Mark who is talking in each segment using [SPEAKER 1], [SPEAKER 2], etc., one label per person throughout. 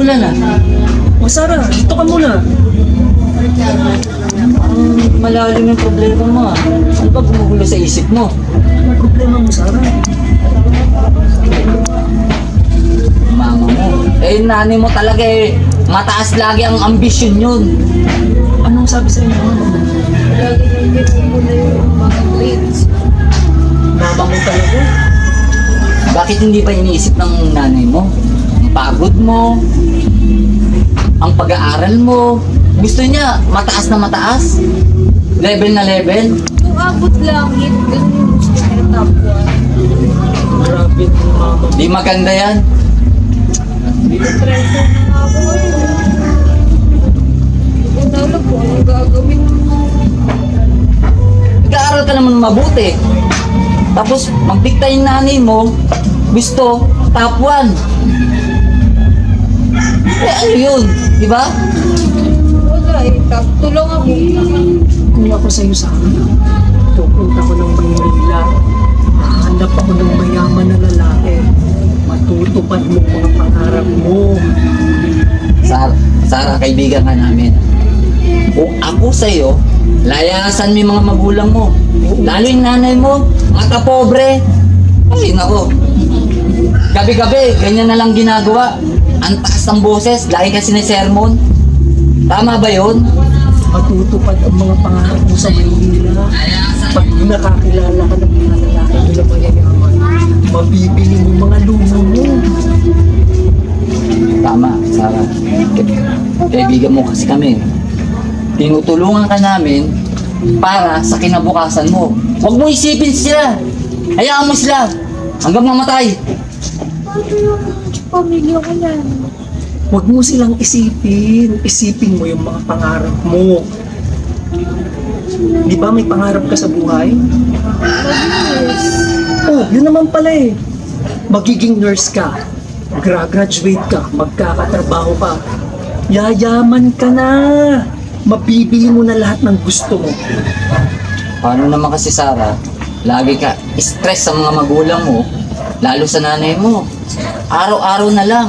[SPEAKER 1] ulan ah.
[SPEAKER 2] O Sarah, dito ka muna.
[SPEAKER 1] Ang malalim yung problema mo ah. Ano ba gumugulo sa isip mo?
[SPEAKER 2] Ano problema mo, Sarah?
[SPEAKER 1] Mama mo. Eh, yung nanay mo talaga eh. Mataas lagi ang ambisyon yun.
[SPEAKER 2] Anong sabi sa inyo?
[SPEAKER 3] Lagi nang pinupuna yung mga grades.
[SPEAKER 2] Mama mo talaga?
[SPEAKER 1] Bakit hindi pa iniisip ng nanay mo? Pagod mo, ang pag-aaral mo. Gusto niya mataas na mataas? Level na level?
[SPEAKER 3] Kung abot langit, ganun yung gusto niya top
[SPEAKER 2] Grabe yung mama mo.
[SPEAKER 1] Di maganda yan.
[SPEAKER 3] 1. Pressure na ako ngayon. Hindi ko alam kung anong gagawin mo.
[SPEAKER 1] Nag-aaral ka naman mabuti. Tapos magdikta yung nanay mo, gusto, top 1. Eh ano yun? Di ba?
[SPEAKER 3] Wala eh, top 2 lang ako.
[SPEAKER 2] Kung ako sa'yo, Sarah, pupunta ko ng Maynila. Hahanap ako ng mayaman na lalaki. Matutupad mo mga pangarap mo.
[SPEAKER 1] Sara, Sara, kaibigan ka namin. Kung ako sa'yo, layasan mo yung mga magulang mo. Lalo yung nanay mo, mga pobre. Ay, nako. Gabi-gabi, ganyan na lang ginagawa. Ang taas ng boses, lagi kasi ni sermon. Tama ba yun?
[SPEAKER 2] Matutupad ang mga pangarap mo sa Maynila. Pag nakakilala ka ng mga lalaki nila mayayaman, mabibili mo mga lumo mo.
[SPEAKER 1] Tama, Sara. Kaibigan mo kasi kami. Tinutulungan ka namin para sa kinabukasan mo. Huwag mo isipin sila. Hayaan mo sila hanggang mamatay.
[SPEAKER 3] Pamilya ko yan?
[SPEAKER 2] Huwag mo silang isipin. Isipin mo yung mga pangarap mo. Di ba may pangarap ka sa buhay? Oh, yun naman pala eh. Magiging nurse ka. Gra-graduate ka. Magkakatrabaho ka. Yayaman ka na. Mabibili mo na lahat ng gusto mo.
[SPEAKER 1] Paano naman kasi Sara, lagi ka stress sa mga magulang mo, lalo sa nanay mo. Araw-araw na lang.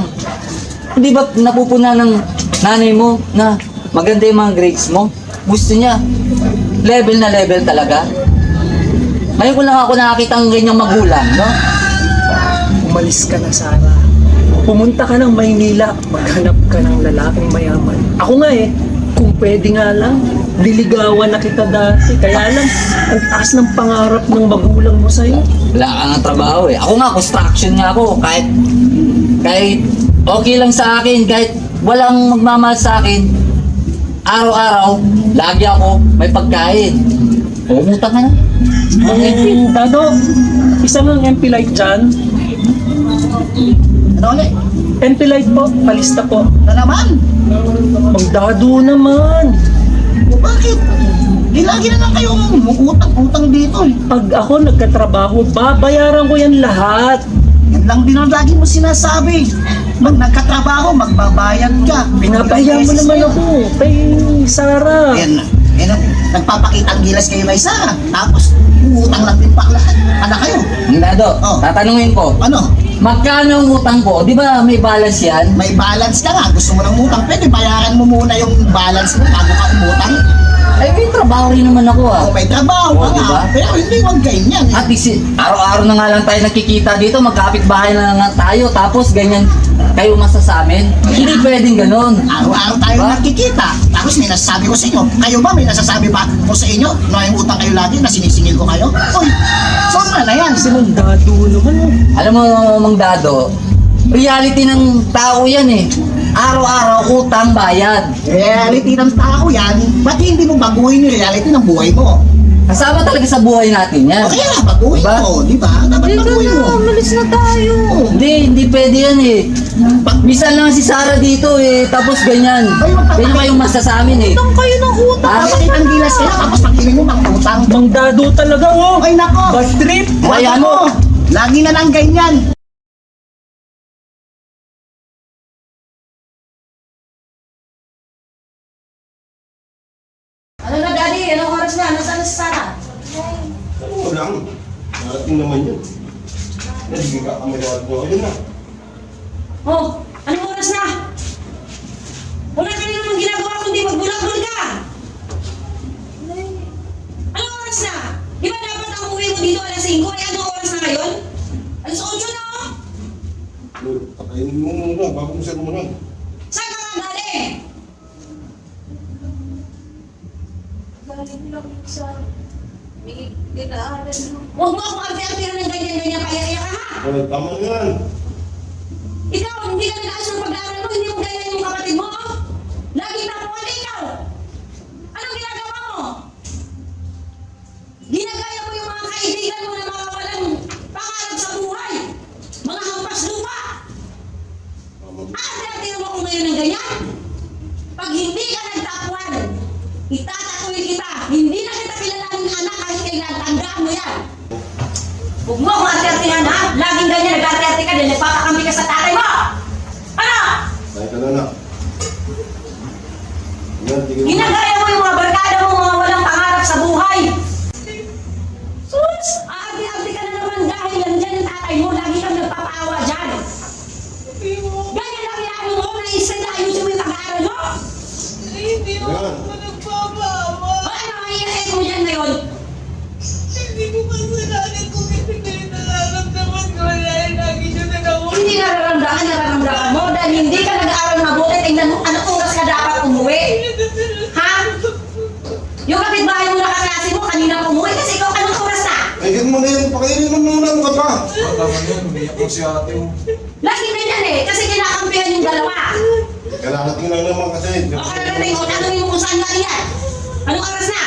[SPEAKER 1] Hindi ba napupuna ng nanay mo na maganda yung mga grades mo? Gusto niya. Level na level talaga. Ngayon ko lang ako nakakita ng ganyang magulang, no?
[SPEAKER 2] Umalis ka na, Sarah. Pumunta ka ng Maynila. Maghanap ka ng lalaking mayaman. Ako nga eh. Kung pwede nga lang, liligawan na kita dati. Kaya lang, ang taas ng pangarap ng magulang mo sa'yo.
[SPEAKER 1] Wala ka nga trabaho eh. Ako nga, construction nga ako. Kahit, kahit okay lang sa akin, kahit walang magmamahal sa akin, araw-araw, lagi ako may pagkain. Umutang ka na.
[SPEAKER 2] Ang Dado, isang ang MP Light dyan.
[SPEAKER 4] Ano ulit?
[SPEAKER 2] MP Light po, palista po.
[SPEAKER 4] Na naman?
[SPEAKER 2] Ang Dado naman.
[SPEAKER 4] Bakit? Di lagi na lang kayong utang-utang dito eh.
[SPEAKER 2] Pag ako nagkatrabaho, babayaran ko yan lahat.
[SPEAKER 4] Yan lang din ang lagi mo sinasabi. Pag nagkatrabaho, magbabayad ka.
[SPEAKER 2] Pinapahiya mo naman ako kay Sarah.
[SPEAKER 4] Yan na. Yan na. Nagpapakita ang gilas kayo may isa. Tapos, utang lang din pa lahat. Ano kayo?
[SPEAKER 1] Ang dado,
[SPEAKER 4] Oh.
[SPEAKER 1] tatanungin ko,
[SPEAKER 4] Ano?
[SPEAKER 1] Magkano ang utang ko? Di ba may balance yan?
[SPEAKER 4] May balance ka nga. Gusto mo ng utang. Pwede bayaran mo muna yung balance mo bago ka umutang.
[SPEAKER 1] Ay, may trabaho rin naman ako ah.
[SPEAKER 4] O may trabaho ka
[SPEAKER 1] Oh,
[SPEAKER 4] nga.
[SPEAKER 1] diba?
[SPEAKER 4] Pero hindi wag ganyan.
[SPEAKER 1] At least, araw-araw na nga lang tayo nakikita dito, magkapit bahay na nga tayo, tapos ganyan kayo masasamin. Hindi pwedeng ganun.
[SPEAKER 4] Araw-araw tayo
[SPEAKER 1] Diba?
[SPEAKER 4] nakikita. Tapos may nasasabi ko sa inyo. Kayo ba may nasasabi pa ko sa inyo na yung utang kayo lagi na sinisingil ko kayo? Uy, sobra na yan.
[SPEAKER 2] Kasi ang Dado naman. oh.
[SPEAKER 1] Alam mo, Mang Dado, reality ng tao yan eh. Araw-araw, utang, bayad.
[SPEAKER 4] Reality ng tao yan. Ba't hindi mo baguhin yung reality ng buhay mo?
[SPEAKER 1] Kasama talaga sa buhay natin yan.
[SPEAKER 4] O kaya nga, baguhin
[SPEAKER 1] Diba?
[SPEAKER 4] mo. Di ba? Dapat
[SPEAKER 3] Hindi ka
[SPEAKER 4] baguhin
[SPEAKER 3] na,
[SPEAKER 4] mo.
[SPEAKER 3] umalis na tayo.
[SPEAKER 1] Hindi, hindi pwede yan eh. Bisan lang si Sarah dito eh, tapos ganyan. Ganyan kayong masasamin eh.
[SPEAKER 3] Utang kayo ng utang.
[SPEAKER 1] Ah,
[SPEAKER 4] Bakit ang gilas kayo? Tapos pagtingin mo magputang.
[SPEAKER 2] Mang Dado talaga oh.
[SPEAKER 4] Ay nako!
[SPEAKER 2] Bad trip.
[SPEAKER 1] Kaya mo.
[SPEAKER 4] Lagi na lang ganyan.
[SPEAKER 5] lang. Darating naman yun. Nagiging kakamirado ko. Ayun na. Oh, anong oras na? Wala ka na ginagawa kundi
[SPEAKER 6] magbulag-bulag ka. Anong oras na? Di ba dapat ang uwi mo dito alas
[SPEAKER 5] 5? Ay, eh, anong oras na
[SPEAKER 3] ngayon? Alas 8 na oh. Patayin mo
[SPEAKER 6] muna bago mo siya gumanag.
[SPEAKER 5] Saan ka nga galing?
[SPEAKER 3] Galing lang sa
[SPEAKER 5] Huwag mo akong arte-arte ng ganyan-ganyan kaya-kaya ka ha!
[SPEAKER 6] Oh, tama na yan.
[SPEAKER 5] Ikaw, hindi ka nag-aayos ng pag-aaral mo, hindi mo ganyan yung kapatid mo! Lagi tapuan ikaw! Anong ginagawa mo? Ginagaya mo yung mga kaibigan mo na mga walang pangarap sa buhay! Mga hampas lupa! Ate-ate mo ako ngayon ng ganyan? Pag hindi ka nagtapuan, itatatuloy Huwag mo akong arte-artehan ha? Laging ganyan, nag-arte-arte ka din, nagpapakampi ka sa tatay mo! Ano?
[SPEAKER 6] Tayo ka na na.
[SPEAKER 5] Ginagaya
[SPEAKER 7] Tama yun, umiyak mo si ate mo.
[SPEAKER 5] Lagi na yan eh, kasi kinakampihan yung dalawa.
[SPEAKER 6] Kalahati lang naman kasi.
[SPEAKER 5] O kararating o tanongin mo kung saan na yan. Anong oras na?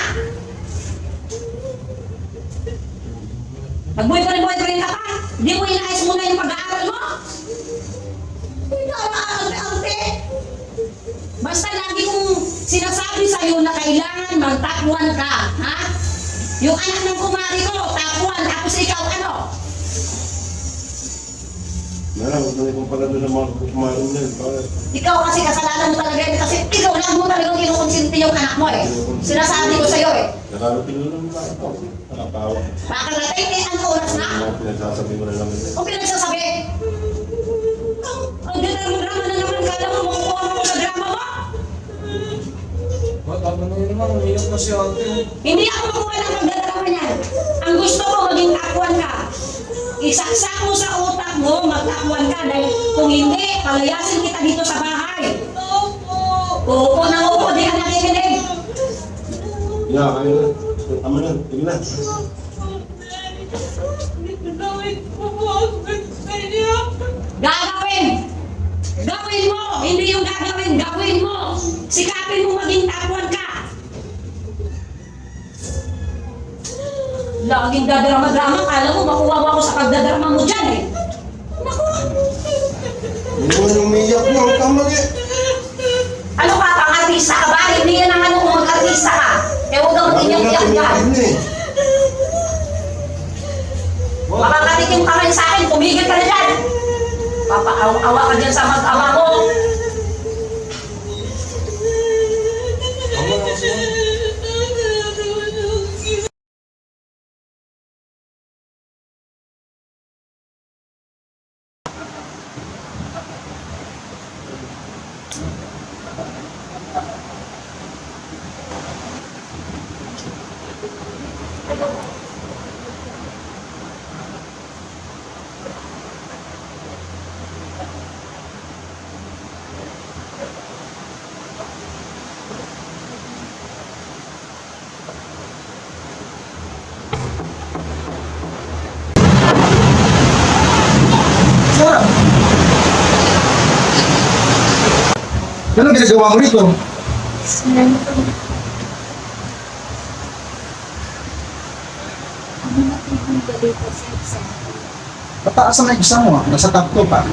[SPEAKER 5] Mag-boyfriend-boyfriend ka pa? Hindi mo inaayos muna yung pag-aaral mo? Hindi ka arte Basta lagi kong sinasabi sa'yo na kailangan magtakwan ka, ha? Yung anak ng kumari ko, takwan, tapos ikaw ano?
[SPEAKER 6] Na, huwag na ikaw pala doon sa mga kumain na. Bakit?
[SPEAKER 5] Ikaw kasi kasalanan mo talaga yun kasi ikaw lang mo talagang kinukonsinti yung anak mo eh. Sinasabi ko sa'yo eh.
[SPEAKER 6] Nakarating na naman ako. Nakatawa.
[SPEAKER 5] Makakarating eh, ano oras na?
[SPEAKER 6] Mga pinagsasabi mo na naman.
[SPEAKER 5] O pinagsasabi? Ang ang drama na naman kala mo makukuha mo sa drama mo?
[SPEAKER 7] Ba, tama na yun naman, umiyak mo si ate mo.
[SPEAKER 5] Hindi ako makuha ng magdadrama niyan. Ang gusto ko maging takwan ka. Isaksak mo sa utak mo, magtakwan ka dahil kung hindi, palayasin kita dito sa bahay.
[SPEAKER 3] Opo.
[SPEAKER 5] Uupo na uupo, di ka nakikinig.
[SPEAKER 6] Yeah, kayo na. Tama na. Sige na.
[SPEAKER 5] Gagawin! Gawin mo! Hindi yung gagawin, gawin mo! Sikapin mo maging takwan ka! Laging dadrama-drama, kala mo makuha mo ako sa pagdadrama mo dyan eh. Naku!
[SPEAKER 6] Yung umiyak mo. Ang tama eh.
[SPEAKER 5] Ano ka, pang-artista ka ba? Hindi yan ang ano kung mag-artista ka. Eh huwag kang mag-iyak-iyak dyan.
[SPEAKER 6] tumigil eh.
[SPEAKER 5] Makakatik yung kamay sa akin, tumigil ka na dyan. Papaawa ka dyan sa mag-ama mo.
[SPEAKER 8] Ano ginagawa mo rito? Pataas ang exam mo, ah. nasa top 2 pa.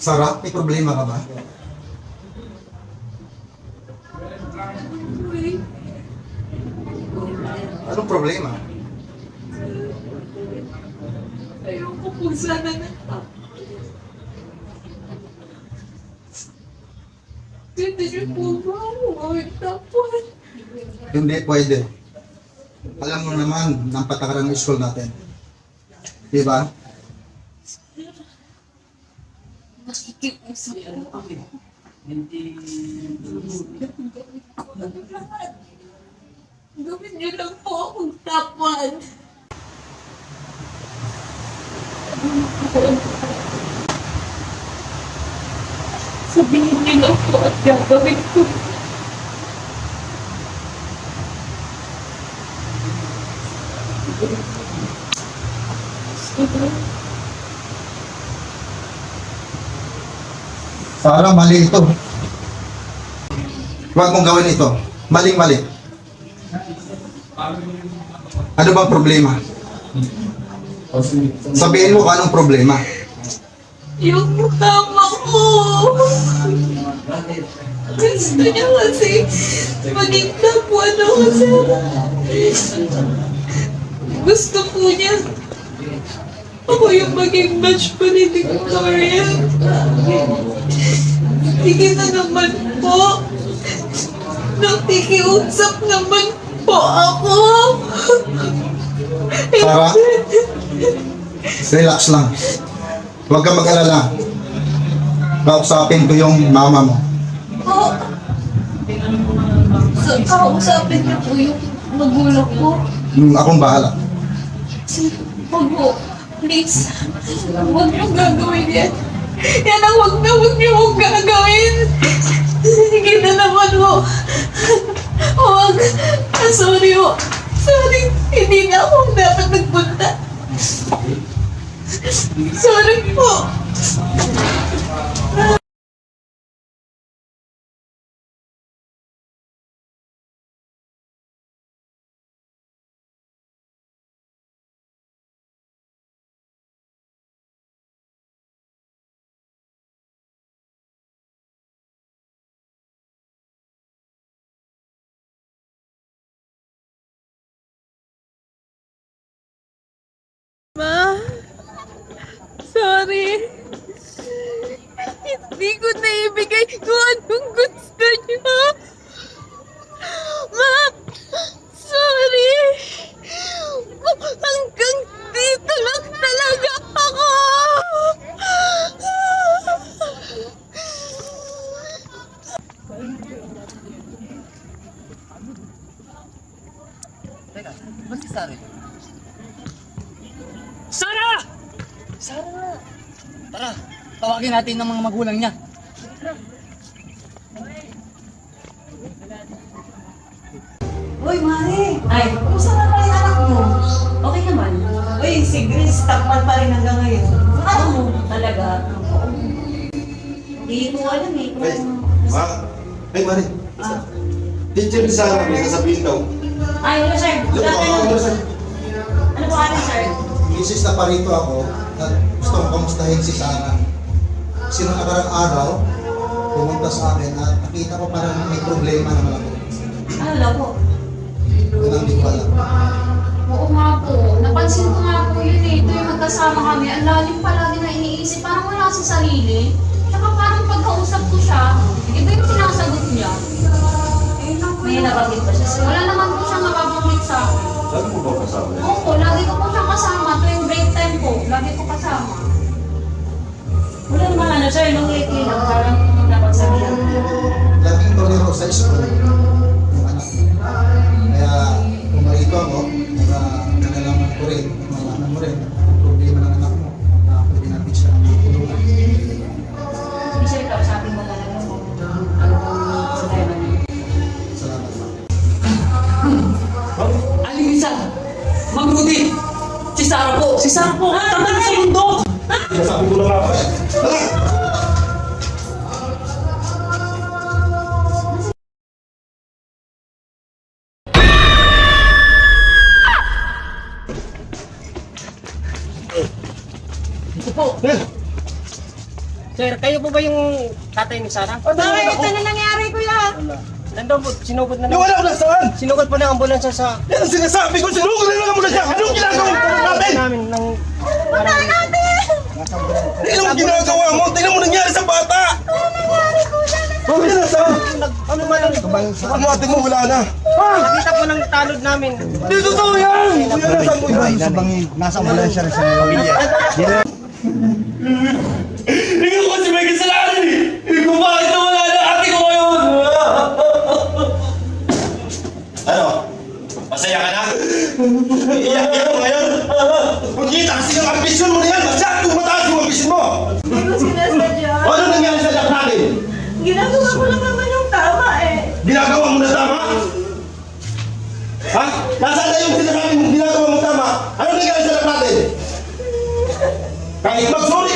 [SPEAKER 8] Sarah, may problema ka ba?
[SPEAKER 3] Pwede niyo po ba ako magtapon?
[SPEAKER 8] Hindi pwede. Alam mo naman ng patakaran ng school natin. Di ba?
[SPEAKER 3] Nakikiusap po ako. Gawin niyo lang po akong tapuan. Sabihin niyo lang po at gagawin ko.
[SPEAKER 8] Sarah, mali ito. Huwag mong gawin ito. Maling-mali. Ano bang problema? Sabihin mo kung anong problema.
[SPEAKER 3] Yung mama ko. Gusto niya kasi maging kapwa na kasi. Gusto po niya ako yung maging match ko ni Victoria. Sige na naman po. Nakikiusap naman po ako.
[SPEAKER 8] Sarah, relax lang. Huwag kang mag-alala. Kausapin ko yung mama mo.
[SPEAKER 3] Po. So, kausapin niyo po yung magulang ko.
[SPEAKER 8] Hmm, akong bahala.
[SPEAKER 3] Huwag po. Please. Huwag niyo gagawin yan. Yan ang huwag na huwag niyo huwag gagawin. Sige na naman po. Huwag. Ah, sorry po. Sorry. Hindi na ako dapat nagpunta. Sorry po. Sorry. Hindi ko naibigay kung anong gusto niyo.
[SPEAKER 1] Natin ng mga magulang niya.
[SPEAKER 5] Uy, Mare! Ay, kumusta na kayo anak mo? Okay naman.
[SPEAKER 3] Uy, si Grace, takpan pa rin hanggang ngayon.
[SPEAKER 5] Ano mo? Talaga? Hindi ko alam eh.
[SPEAKER 6] Ay, ma. Ay, Mari.
[SPEAKER 5] Ah.
[SPEAKER 6] Teacher ni Sarah, may sasabihin daw.
[SPEAKER 5] Ay, wala sir.
[SPEAKER 6] Ano
[SPEAKER 5] Good
[SPEAKER 6] po, ano?
[SPEAKER 5] Ano po ano sir?
[SPEAKER 8] Misis na parito ako gusto kong kamustahin si Sarah. Kasi nung nakarang araw, pumunta sa akin at nakita ko parang may problema na malaki.
[SPEAKER 5] Ano lang po?
[SPEAKER 8] Yun ang di ko alam.
[SPEAKER 9] Oo nga po. Napansin ko nga po yun eh. Ito yung magkasama kami. Ang lalim palagi na iniisip. Parang wala sa sarili. Tsaka parang pagkausap ko siya, iba yung sinasagot niya. Eh.
[SPEAKER 5] May nabanggit ba siya?
[SPEAKER 9] Wala naman po siyang nababanggit sa akin.
[SPEAKER 6] Lagi mo ba kasama niya?
[SPEAKER 9] Oo, lagi ko po siyang kasama. Tuwing break time ko, lagi ko kasama.
[SPEAKER 5] Wala naman ano sir, nung lately lang parang napagsabihan ko.
[SPEAKER 8] Laging tolero sa school. Kaya pumarito ako para nagalaman ko rin, malaman mo rin ang problema ng anak mo na pwede natin siya tulungan.
[SPEAKER 5] Hindi sir, kausapin mo talaga kung ano ang problema niya.
[SPEAKER 8] Salamat ma'am.
[SPEAKER 2] Aling isa! Ma'am Rudy! Si Sara po! Si Sara po! Tanda sa mundo!
[SPEAKER 6] Sabi ko na nga ba? Tara!
[SPEAKER 2] Sir, kayo po ba yung tatay ni Sara?
[SPEAKER 9] Bakit? Ano nangyari kuya?
[SPEAKER 2] Nandun po, sinugod na
[SPEAKER 6] Yung wala ko na saan?
[SPEAKER 2] Sinugod po ng ambulansya sa
[SPEAKER 6] Yan ang sinasabi ko, sinugod na lang mo na siya. Anong ginagawa mo namin?
[SPEAKER 2] namin ng...
[SPEAKER 6] Anong ginagawa mo? Tingnan mo nangyari sa bata! Ano nangyari ko
[SPEAKER 2] Ano man ang...
[SPEAKER 6] Ano ate mo, wala na.
[SPEAKER 2] Nakita po ng talod namin.
[SPEAKER 6] Hindi totoo yan! Kuya, nasaan mo yan?
[SPEAKER 8] Nasa ambulansya rin siya
[SPEAKER 6] Ikaw
[SPEAKER 3] Ginagawa ko lang naman yung tama eh.
[SPEAKER 6] Ginagawa mo na tama? Ha? Nasaan na yung sinasabi mong ginagawa mo tama? Ano nangyari sa anak natin? Kahit mag-sorry